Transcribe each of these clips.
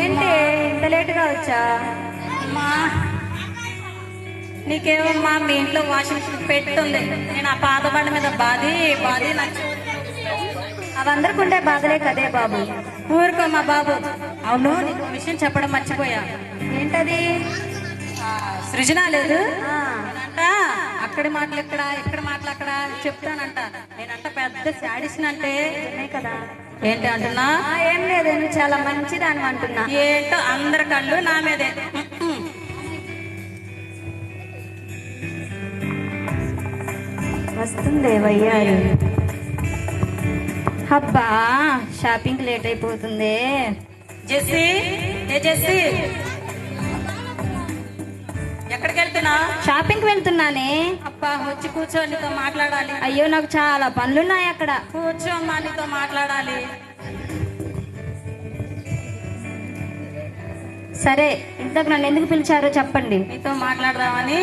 ఏంటి? ఇంత లేటుగా వచ్చా? అమ్మా. నీకేమమ్మా మీ ఇంట్లో వాషింగ్ మిషన్ పెట్టుంది. నేను ఆ పాత బండి మీద బాది బాది నచ్చు అవందరికి ఉండే బాధలే కదే బాబు. ఊరుకోమ్మా బాబు. అవును నీకు విషయం చెప్పడం మర్చిపోయా. ఏంటది? సృజన లేదు. అక్కడి మాటలు ఇక్కడ ఇక్కడ మాటలు అక్కడ చెప్తానంట. నేనంట పెద్ద శాడిషన్ అంటే కదా. ఏంటి అంటున్నా? ఏం లేదు నువ్వు చాలా మంచిదాని అంటున్నా. ఏంటో అందరి కళ్ళు నా మీదే. వస్తుంది వయ్యారు అబ్బా షాపింగ్ లేట్ అయిపోతుంది. జెస్సీ? ఏ జెస్సీ? ఎక్కడికి వెళ్తున్నా షాపింగ్ వెళ్తున్నానే. అబ్బా వచ్చి కూర్చో నీతో మాట్లాడాలి. అయ్యో నాకు చాలా పనులున్నాయి అక్కడ. కూర్చో అమ్మా నీతో మాట్లాడాలి. సరే ఇంతకు నన్ను ఎందుకు పిలిచారో చెప్పండి. నీతో మాట్లాడదామని.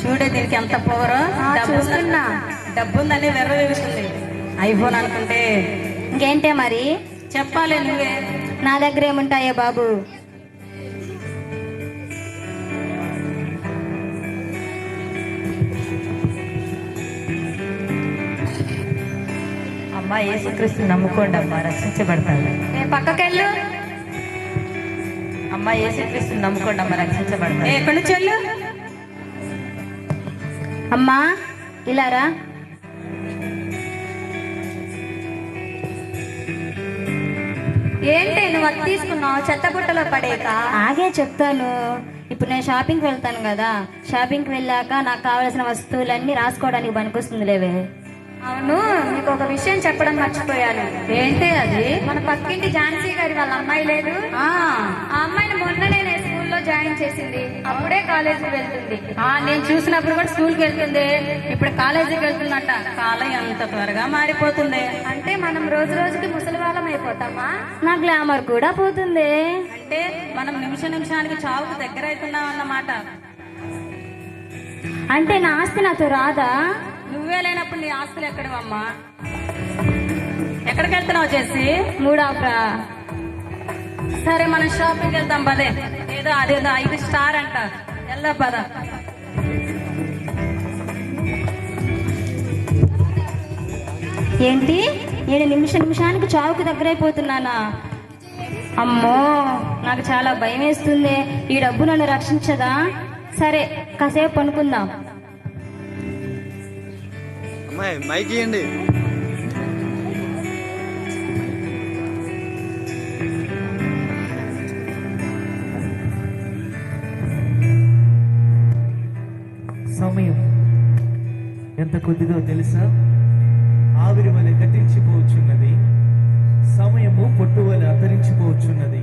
చూడే దీనికి ఎంత పొగరో ఆ, చూస్తున్నా. డబ్బుందని వెర్రవేస్తుంది ఐఫోన్ అనుకుంటే. ఇంకేంటే మరి? చెప్పాలి నువ్వే. నా దగ్గర ఏముంటాయో బాబు? అమ్మా యేసుక్రీస్తు నమ్ముకోండి అమ్మా రక్షించబడతారు ఏ పక్కకెళ్ళు. అమ్మా యేసుక్రీస్తు నమ్ముకోండి అమ్మా రక్షించబడతారు ఎక్కడి నుంచి వెళ్ళు? అమ్మా ఇలారా ఏంటి నువ్వు అది తీసుకున్నావు? చెత్త బుట్టలో పడేక? ఆగే చెప్తాను. ఇప్పుడు నేను షాపింగ్కి వెళ్తాను కదా. షాపింగ్కి వెళ్ళాక నాకు కావలసిన వస్తువులన్నీ రాసుకోవడానికి పనికొస్తుంది లేవే. అవును నీకు ఒక విషయం చెప్పడం మర్చిపోయాను. ఏంటి అది? మన పక్కింటి ఝాన్సీ గారి వాళ్ళ అమ్మాయి లేదు. ఆ. అమ్మాయిని మొన్ననే నేను స్కూల్లో జాయిన్ చేసింది. అప్పుడే కాలేజీకి వెళ్తుంది. ఆ నేను చూసినప్పుడు కూడా స్కూల్కి వెళ్తుంది. ఇప్పుడు కాలేజీకి వెళ్తుందంట. కాలం ఎంత త్వరగా మారిపోతుంది. అంటే మనం రోజు రోజుకి ముసలి వాళ్ళం అయిపోతామా? నా గ్లామర్ కూడా పోతుంది. అంటే మనం నిమిష నిమిషానికి చావుకు దగ్గర అవుతున్నాం అన్నమాట. అంటే నా ఆస్తి నాతో రాదా? నువ్వే లేనప్పుడు నీ ఆస్తులు ఎక్కడవమ్మా? ఎక్కడికి వెళ్తున్నావు చేసి మూడాఫ్రా సరే మనం షాపింగ్ వెళ్దాం పదే. ఏదో అదేదో ఐదు స్టార్ అంట. వెళ్దాం పద. ఏంటి? నేను నిమిష నిమిషానికి చావుకు దగ్గరైపోతున్నానా? అమ్మో నాకు చాలా భయం వేస్తుంది ఈ డబ్బు నన్ను రక్షించదా? సరే కాసేపు పనుకుందాం. అమ్మాయి మైక్ ఇవ్వండి సమయం ఎంత కొద్దిదో తెలుసా? ఆవిరి వలె గతించిపోవచ్చున్నది సమయము పొట్టు వలె అంతరించిపోవచ్చున్నది.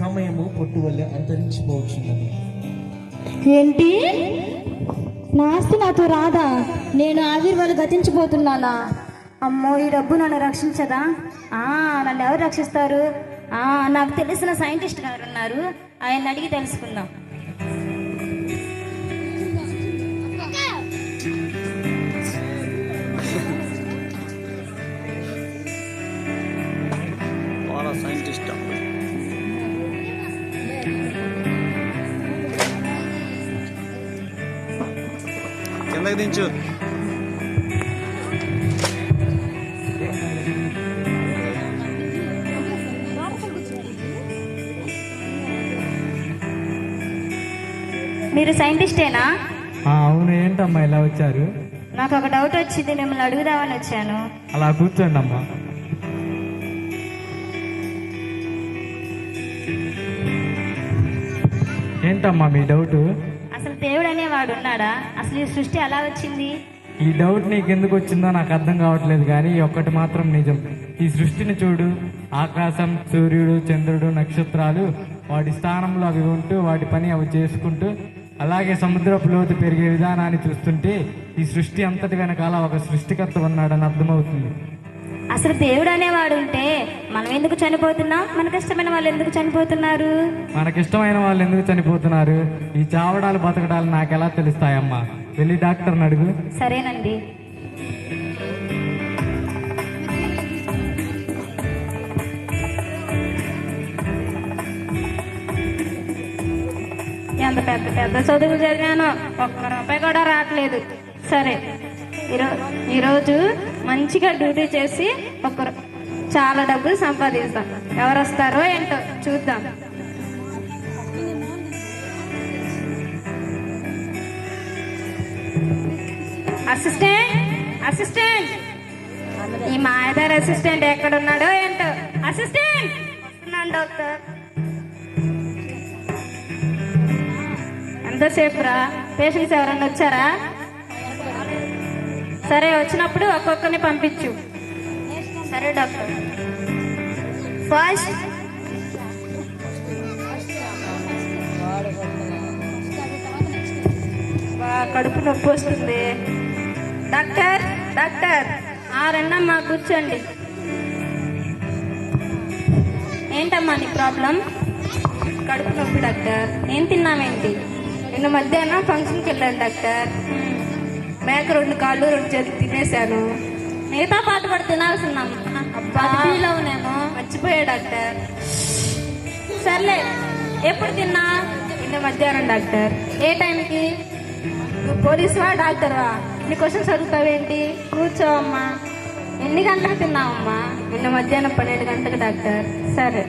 సమయము పొట్టు వలె అంతరించిపోవచ్చున్నది. ఏంటి? నా ఆస్తి నాతో రాదా నేను ఆవిర్వాలు గతించిపోతున్నానా? అమ్మో ఈ డబ్బు నన్ను రక్షించదా? ఆ నన్ను ఎవరు రక్షిస్తారు? ఆ నాకు తెలిసిన సైంటిస్ట్ గారు ఉన్నారు ఆయన అడిగి తెలుసుకుందాం. దించు మీరు సైంటిస్టేనా? ఆ, అవును ఏంటమ్మా ఇలా వచ్చారు? నాకు ఒక డౌట్ వచ్చింది మిమ్మల్ని అడుగుదామని వచ్చాను. అలా కూర్చోండి అమ్మా. ఏంటమ్మా మీ డౌట్? దేవుడు అనేవాడు ఉన్నాడా అసలు ఈ సృష్టి ఎలా వచ్చింది? ఈ డౌట్ నీకు ఎందుకు వచ్చిందో నాకు అర్థం కావట్లేదు కానీ ఒక్కటి మాత్రం నిజం. ఈ సృష్టిని చూడు. ఆకాశం సూర్యుడు చంద్రుడు నక్షత్రాలు వాటి స్థానంలో అవి ఉంటూ వాటి పని అవి చేసుకుంటూ అలాగే సముద్రపు లోతు పెరిగే విధానాన్ని చూస్తుంటే ఈ సృష్టి అంతటి వెనకాల ఒక సృష్టికర్త ఉన్నాడని అర్థమవుతుంది. అసలు దేవుడు అనేవాడు ఉంటే మనం ఎందుకు చనిపోతున్నాం? మనకిష్టమైన వాళ్ళు ఎందుకు చనిపోతున్నారు? మనకిష్టమైన వాళ్ళు ఎందుకు చనిపోతున్నారు? ఈ చావడాలు బతకడాలు నాకు ఎలా తెలుస్తాయమ్మా? వెళ్ళి డాక్టర్ని అడుగు. సరేనండి. ఎంత పెద్ద పెద్ద చదువులు చదివాను ఒక్క రూపాయి కూడా రావట్లేదు. సరే ఈరోజు ఈరోజు మంచిగా డ్యూటీ చేసి ఒక చాలా డబ్బులు సంపాదిస్తాం. ఎవరు వస్తారో ఏంటో చూద్దాం. Assistant assistant. ఈ మాయదారి అసిస్టెంట్ ఎక్కడ ఉన్నాడో ఏంటో. అసిస్టెంట్ వస్తున్నాను డాక్టర్. ఎంతసేపు రా పేషెంట్స్ ఎవరన్నా వచ్చారా? సరే వచ్చినప్పుడు ఒక్కొక్కరిని పంపించు. సరే డాక్టర్. ఫస్ట్. కడుపు నొప్పి వస్తుంది. Doctor doctor. ఆ రెండమ్మా కూర్చోండి. ఏంటమ్మా నీ ప్రాబ్లం? కడుపు నొప్పి డాక్టర్. ఏం తిన్నామేంటి నిన్న మధ్యాహ్నం ఫంక్షన్కి వెళ్ళాను డాక్టర్. మేక రెండు కాళ్ళు రెండు చేతులు తినేశాను. మిగతా పాట కూడా తినాల్సిందమ్మా. అది ఫీల్ అవు నేను మర్చిపోయా డాక్టర్. సర్లే ఎప్పుడు తిన్నా? నిన్న మధ్యాహ్నం డాక్టర్. ఏ టైంకి? పోలీసువా డాక్టర్వా నీ క్వశ్చన్స్ అడుగుతావేంటి? కూర్చో అమ్మా ఎన్ని గంటలకు తిన్నావమ్మా? నిన్న మధ్యాహ్నం పన్నెండు గంటలకు డాక్టర్. సరే.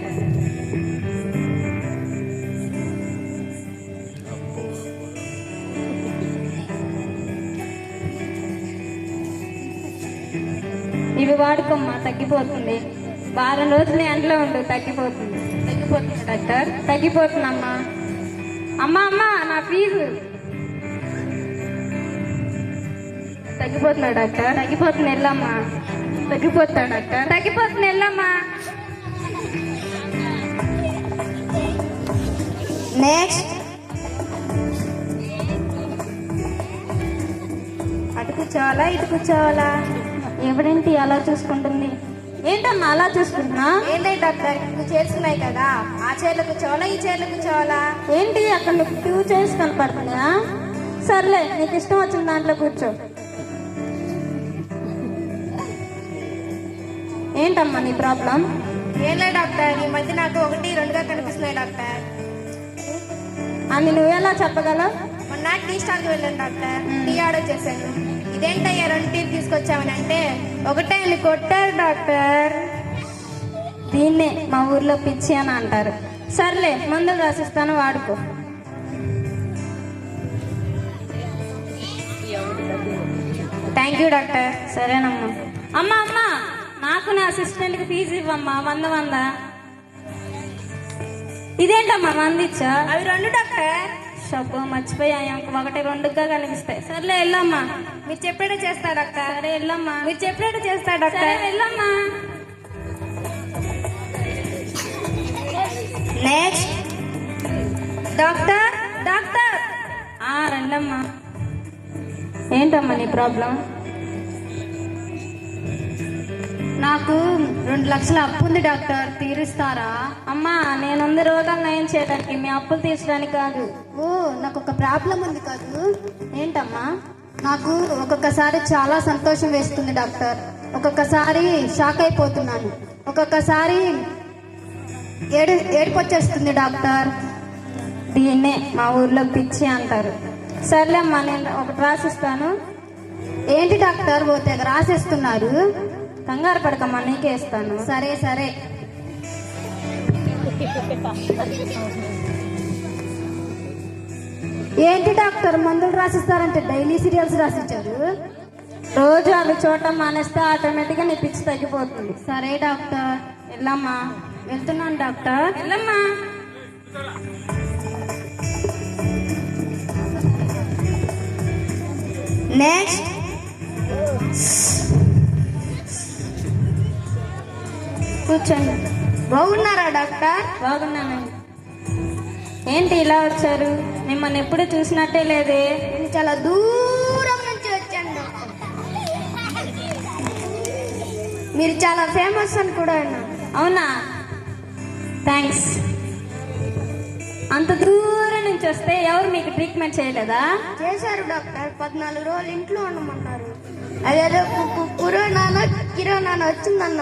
ఇవి వాడుకోమ్మా తగ్గిపోతుంది. వారం రోజులు ఎండలో ఉండు తగ్గిపోతుంది. తగ్గిపోతుంది డాక్టర్. తగ్గిపోతుందమ్మా. అమ్మా అమ్మా నా ఫీజు. తగ్గిపోతున్నా డాక్టర్? తగ్గిపోతుంది వెళ్ళమ్మా. తగ్గిపోతా డాక్టర్? తగ్గిపోతుంది వెళ్ళమ్మా. నెక్స్ట్ అటు కూర్చోవాలా ఇటు కూర్చోవాలా? ఎవరేంటి అలా చూసుకుంటుంది? ఏంటమ్మా అలా చూసుకుంటున్నా? ఏంటి డాక్టర్? నువ్వు చేస్తున్నాయి కదా. ఆ చైర్లో కూర్చోవాలా ఈ చైర్లో కూర్చోవాలా? ఏంటి అక్కడ నీకు టూ చైర్స్ కనపడుతున్నాయా? సర్లే నీకు ఇష్టం వచ్చిన దాంట్లో కూర్చో. ఏంటమ్మా నీ ప్రాబ్లం? ఏం లేదు డాక్టర్ ఈ మధ్య నాకు ఒకటి రెండుగా కనిపిస్తున్నాయి డాక్టర్. అని నువ్వెలా చెప్పగలవు? మొన్న టీ స్టాల్కి వెళ్ళాను డాక్టర్. టీ ఆర్డర్ చేశాను. ఇదేంటయ్యా రెండు టీ తీసుకొచ్చామని అంటే ఒకటే వెళ్ళి కొట్టారు డాక్టర్. దీన్నే మా ఊర్లో పిచ్చి అని అంటారు. సర్లే మందులు రాసిస్తాను వాడుకో. Thank you doctor. సరేనమ్మా. అమ్మా అమ్మా నాకు నా అసిస్టెంట్కి ఫీజు ఇవ్వమ్మా వంద వంద. ఇదేంటమ్మా వంద ఇచ్చా అవి రెండు డాక్టర్. షబ్బో మర్చిపోయా ఒకటి రెండుగా కనిపిస్తాయి. సర్లే వెళ్ళమ్మా. మీరు చెప్పేటే చేస్తా డాక్టర్ సరే వెళ్ళమ్మా. మీరు చెప్పేటే చేస్తా సరే డాక్టర్ వెళ్ళమ్మా. నెక్స్ట్. Doctor doctor. ఆ రండమ్మా. ఏంటమ్మా నీ ప్రాబ్లం? నాకు రెండు లక్షల అప్పు ఉంది డాక్టర్. తీరుస్తారా? అమ్మా నేనుంది రోగాలు నయం చేయడానికి. మీ అప్పులు తీర్చడానికి కాదు. ఓ నాకు ఒక ప్రాబ్లం ఉంది కాదు. ఏంటమ్మా? నాకు ఒక్కొక్కసారి చాలా సంతోషం వేస్తుంది డాక్టర్. ఒక్కొక్కసారి షాక్ అయిపోతున్నాను. ఒక్కొక్కసారి ఏడు ఏడుపొచ్చేస్తుంది డాక్టర్. దీన్నే మా ఊర్లో పిచ్చి అంటారు. సర్లేమ్మా నేను ఒకటి రాసిస్తాను. ఏంటి డాక్టర్ తెగ రాసేస్తున్నారు? కంగారు పడకమ్మా నీకే ఇస్తాను. సరే సరే. ఏంటి డాక్టర్? మందులు రాసిస్తారంటే డైలీ సీరియల్స్ రాసిచ్చారు? రోజు అవి చూడటం మానేస్తే ఆటోమేటిక్గా నీ పిచ్చి తగ్గిపోతుంది. సరే డాక్టర్. వెళ్ళమ్మా. వెళ్తున్నాను డాక్టర్. వెళ్ళమ్మా. నెక్స్ట్. కూర్చోండి. బాగున్నారా డాక్టర్? బాగున్నానండి. ఏంటి ఇలా వచ్చారు? మిమ్మల్ని ఎప్పుడు చూసినట్టే లేదే? నేను చాలా దూరం నుంచి వచ్చాను డాక్టర్. మీరు చాలా ఫేమస్ అని కూడా విన్నాను అవునా? థ్యాంక్స్. అంత దూరం నుంచి వస్తే ఎవరు మీకు ట్రీట్మెంట్ చేయలేదా? చేశారు డాక్టర్. పద్నాలుగు రోజులు ఇంట్లో ఉండమన్నారు. అదే పురో నాన్న కిరో నాన్న వచ్చిందన్న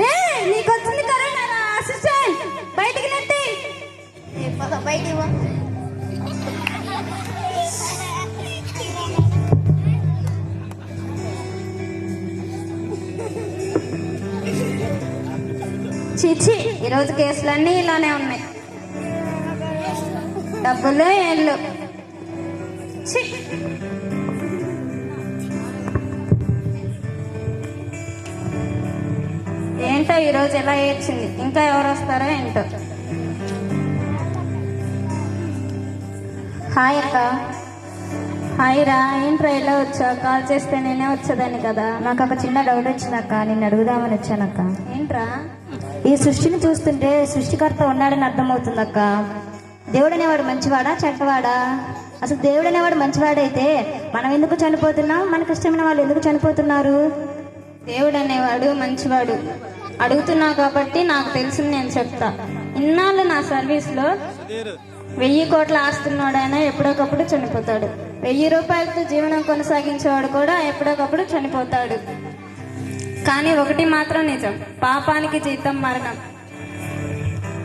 రే నీకు వచ్చింది కరెంట్ అసిస్టెంట్ బయటికి నెట్టి. బయటికి చిచి ఈరోజు కేసులన్నీ ఇలానే ఉన్నాయి. డబ్బులు ఏళ్ళు. చి ఏంటో ఈరోజు ఎలా ఏడ్చింది? ఇంకా ఎవరు వస్తారో ఏంటో. హాయ్ అక్క. హాయ్ రా ఏంట్రా ఇలా వచ్చా కాల్ చేస్తే నేనే వచ్చేదాన్ని కదా. నాకు ఒక చిన్న డౌట్ వచ్చిందక్క నిన్ను అడుగుదామని వచ్చానక్క ఏంట్రా? ఈ సృష్టిని చూస్తుంటే సృష్టికర్త ఉన్నాడని అర్థమవుతుందక్క దేవుడు అనేవాడు మంచివాడా చెడ్డవాడా? అసలు దేవుడు అనేవాడు మంచివాడైతే మనం ఎందుకు చనిపోతున్నాం? మనకు ఇష్టమైన వాళ్ళు ఎందుకు చనిపోతున్నారు? దేవుడు అనేవాడు మంచివాడు. అడుగుతున్నావు కాబట్టి నాకు తెలిసింది నేను చెప్తా. ఇన్నాళ్ళు నా సర్వీస్లో వెయ్యి కోట్ల ఆస్తున్నాడైనా ఎప్పుడోకప్పుడు చనిపోతాడు. వెయ్యి రూపాయలతో జీవనం కొనసాగించేవాడు కూడా ఎప్పుడోకప్పుడు చనిపోతాడు. కానీ ఒకటి మాత్రం నిజం పాపానికి జీతం మరణం.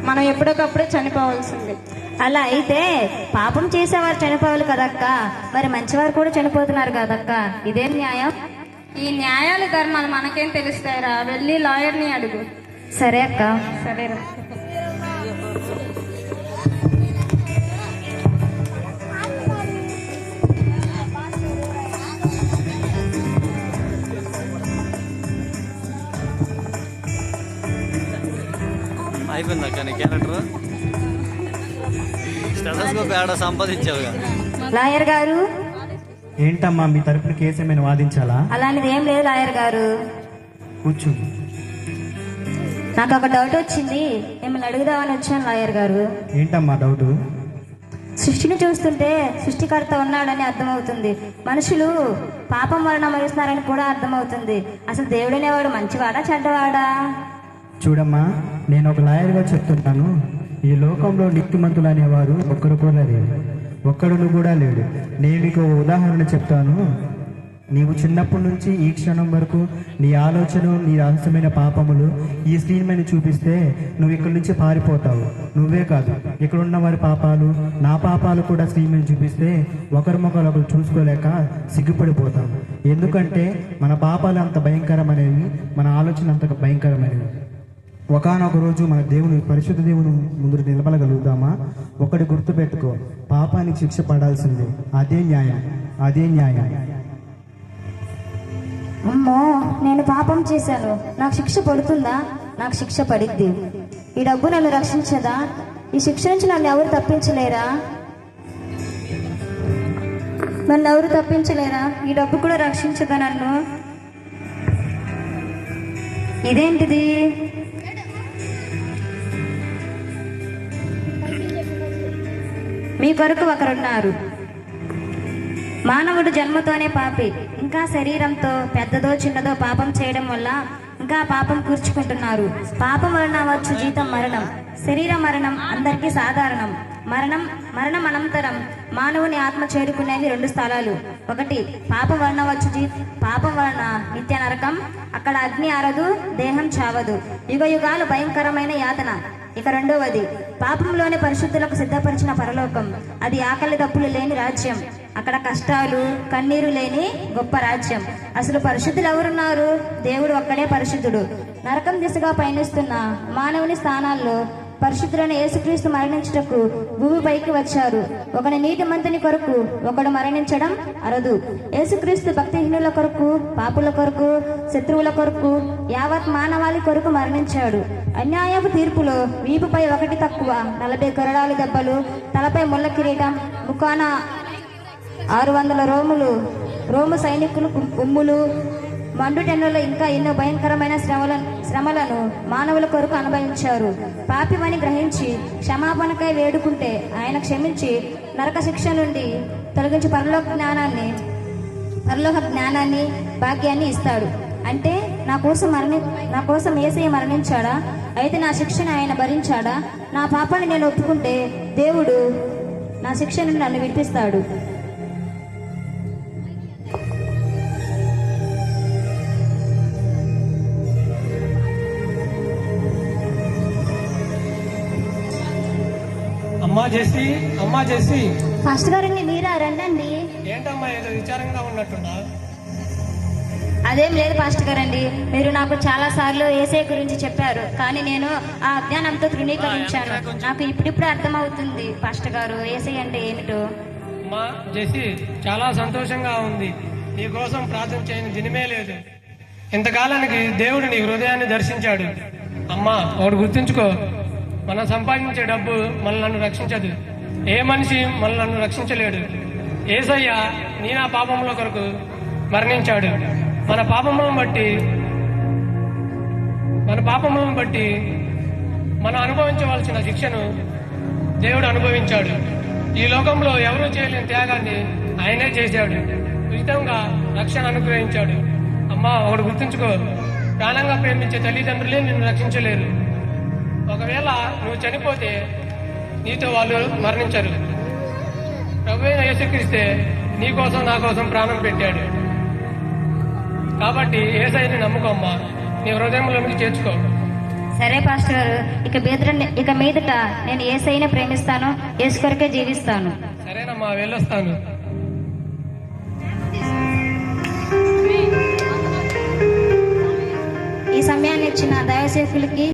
మనం ఎప్పుడోకప్పుడు చనిపోవాల్సింది. అలా అయితే పాపం చేసేవారు చనిపోవాలి కదక్క? మరి మంచివారు కూడా చనిపోతున్నారు కదక్క? ఇదేం న్యాయం? ఈ న్యాయాలు ధర్మాలు మనకేం తెలుస్తాయిరా? వెళ్ళి లాయర్ని అడుగు. సరే అక్క. సరేరా. అయిపోయింది అక్క నీ క్యారెక్టర్ స్టెటస్కోప్ ఏడ సంపాదించావుగా. లాయర్ గారు ఏంటమ్మా మీ తరపున కేసు ఏమైనా వాదించాలా? అలాంటిది ఏం లేదు లాయర్ గారు. కూర్చో. నాకు ఒక డౌట్ వచ్చింది. మిమ్మల్ని అడుగుదామని వచ్చాను లాయర్ గారు. ఏంటమ్మా డౌట్ సృష్టిని చూస్తుంటే సృష్టికర్త ఉన్నాడని అర్థమవుతుంది. మనుషులు పాపం వలన మరుస్తున్నారని కూడా అర్థమవుతుంది. అసలు దేవుడనేవాడు మంచివాడా చెడ్డవాడా? చూడమ్మా నేను ఒక లాయర్గా చెప్తున్నాను ఈ లోకంలో నీతిమంతులు అనేవారు ఒక్కరు కూడా లేరు. ఒక్కడును కూడా లేడు. నేను నీకు ఉదాహరణ చెప్తాను. నీవు చిన్నప్పటి నుంచి ఈ క్షణం వరకు నీ ఆలోచన నీ రహస్యమైన పాపములు ఈ స్క్రీన్ మీద చూపిస్తే నువ్వు ఇక్కడి నుంచి పారిపోతావు. నువ్వే కాదు ఇక్కడ ఉన్న వారి పాపాలు నా పాపాలు కూడా స్క్రీన్ మీద చూపిస్తే ఒకరిమొకరు ఒకరు చూసుకోలేక సిగ్గుపడిపోతాం ఎందుకంటే మన పాపాలు అంత భయంకరమైనవి మన ఆలోచన అంత భయంకరమైనవి. ఒకనొక రోజు మన దేవుని పరిశుద్ధ దేవుని ముందు నిలబడగలుగుతామా? ఒకటి గుర్తుపెట్టుకో పాపానికి శిక్ష పడాల్సిందే. అదే న్యాయం అదే న్యాయం. అమ్మో నేను పాపం చేశాను. నాకు శిక్ష పడుతుందా? నాకు శిక్ష పడిద్ది. ఈ డబ్బు నన్ను రక్షించదా? ఈ శిక్ష నుంచి నన్ను ఎవరు తప్పించలేరా? నన్ను ఎవరు తప్పించలేరా? ఈ డబ్బు కూడా రక్షించదా నన్ను? ఇదేంటిది? మీ కొరకు ఒకరున్నారు. మానవుడు జన్మతోనే పాపి. ఇంకా శరీరంతో పెద్దదో చిన్నదో పాపం చేయడం వల్ల ఇంకా పాపం కూర్చుకుంటున్నారు. పాపం వలన వచ్చు జీతం మరణం. శరీర మరణం అందరికీ సాధారణం. మరణం మరణం అనంతరం మానవుని ఆత్మ చేరుకునేవి రెండు స్థలాలు. ఒకటి పాపం వలన వచ్చు జీ పాపం వలన నిత్య నరకం. అక్కడ అగ్ని ఆరదు దేహం చావదు. యుగ యుగాలు భయంకరమైన యాతన. ఇక రెండవది పాపంలోని పరిశుద్ధులకు సిద్ధపరిచిన పరలోకం. అది ఆకలి దప్పులు లేని రాజ్యం. అక్కడ కష్టాలు కన్నీరు లేని గొప్ప రాజ్యం. అసలు పరిశుద్ధులు ఎవరున్నారు? దేవుడు ఒక్కడే పరిశుద్ధుడు. నరకం దిశగా పయనిస్తున్న మానవుని స్థానాల్లో పరిశుద్ధులైన యేసుక్రీస్తు మరణించుటకు భూమిపైకి వచ్చారు. ఒకని నీతి మంతుని కొరకు ఒకడు మరణించడం అరదు. యేసుక్రీస్తు భక్తిహీనుల కొరకు పాపుల కొరకు శత్రువుల కొరకు యావత్ మానవాళి కొరకు మరణించాడు. అన్యాయపు తీర్పులో వీపుపై ఒకటి తక్కువ నలభై కొరడాలు దెబ్బలు తలపై ముళ్ళ కిరీటం ముఖాన ఆరు వందల రోములు రోము సైనికులు ఉమ్ములు మండుటెన్నులో ఇంకా ఎన్నో భయంకరమైన శ్రమల శ్రమలను మానవుల కొరకు అనుభవించారు. పాపిమని గ్రహించి క్షమాపణకై వేడుకుంటే ఆయన క్షమించి నరక శిక్ష నుండి తొలగించి పరలోక జ్ఞానాన్ని పరలోక జ్ఞానాన్ని భాగ్యాన్ని ఇస్తాడు. అంటే నా కోసం మరణి నా కోసం ఏసయ్య మరణించాడా? అయితే నా శిక్షను ఆయన భరించాడా? నా పాపాన్ని నేను ఒప్పుకుంటే దేవుడు నా శిక్ష నుండి నన్ను విడిపిస్తాడు. అమ్మా జెస్సి అమ్మా జెస్సి ఫాస్ట్ గారండి మీరా రండి ఏంటమ్మా ఏదో విచారంగా ఉన్నట్టున్నా? అదేం లేదు పాస్టర్ గారండి. మీరు నాకు చాలా సార్లు ఏసై గురించి చెప్పారు. కానీ నేను ఆ అజ్ఞానంతో తృణీకరించాను. నాకు ఇప్పుడిప్పుడు అర్థమవుతుంది పాస్టర్ గారు ఏసై అంటే ఏమిటో. అమ్మా జెసి చాలా సంతోషంగా ఉంది. నీ కోసం ప్రార్థన చేయని దినమే లేదు. ఇంతకాలానికి దేవుడు నీ హృదయాన్ని దర్శించాడు. అమ్మా ఒకటి గుర్తుంచుకో. మనం సంపాదించే డబ్బు మనల్ని రక్షించదు. ఏ మనిషి మనల్ని రక్షించలేడు. ఏసయ్య నీ నా పాపముల కొరకు మరణించాడు. మన పాపములను బట్టి మన పాపములను బట్టి మనం అనుభవించవలసిన శిక్షను దేవుడు అనుభవించాడు. ఈ లోకంలో ఎవరూ చేయలేని త్యాగాన్ని ఆయనే చేశాడు. ఉచితంగా రక్షణ అనుగ్రహించాడు. అమ్మా ఒకడు గుర్తుంచుకో. ప్రాణంగా ప్రేమించే తల్లిదండ్రులే నిన్ను రక్షించలేరు. ఒకవేళ నువ్వు చనిపోతే నీతో వాళ్ళు మరణించరు. ప్రభు యేసుక్రీస్తే నీ కోసం నా కోసం ప్రాణం పెట్టాడు. కాబట్టి ఏసైని నమ్ముకోమ్మా నీ హృదయంలోనికి చేర్చుకో. సరే పాస్టర్ గారు. ఇక మీదట ఇక మీదట నేను ఏసైనా ప్రేమిస్తాను ఏసు కొరకే జీవిస్తాను. సరేనమ్మా వెళ్ళొస్తాను. ఈ సమయాన్ని ఇచ్చిన దయసేకులకి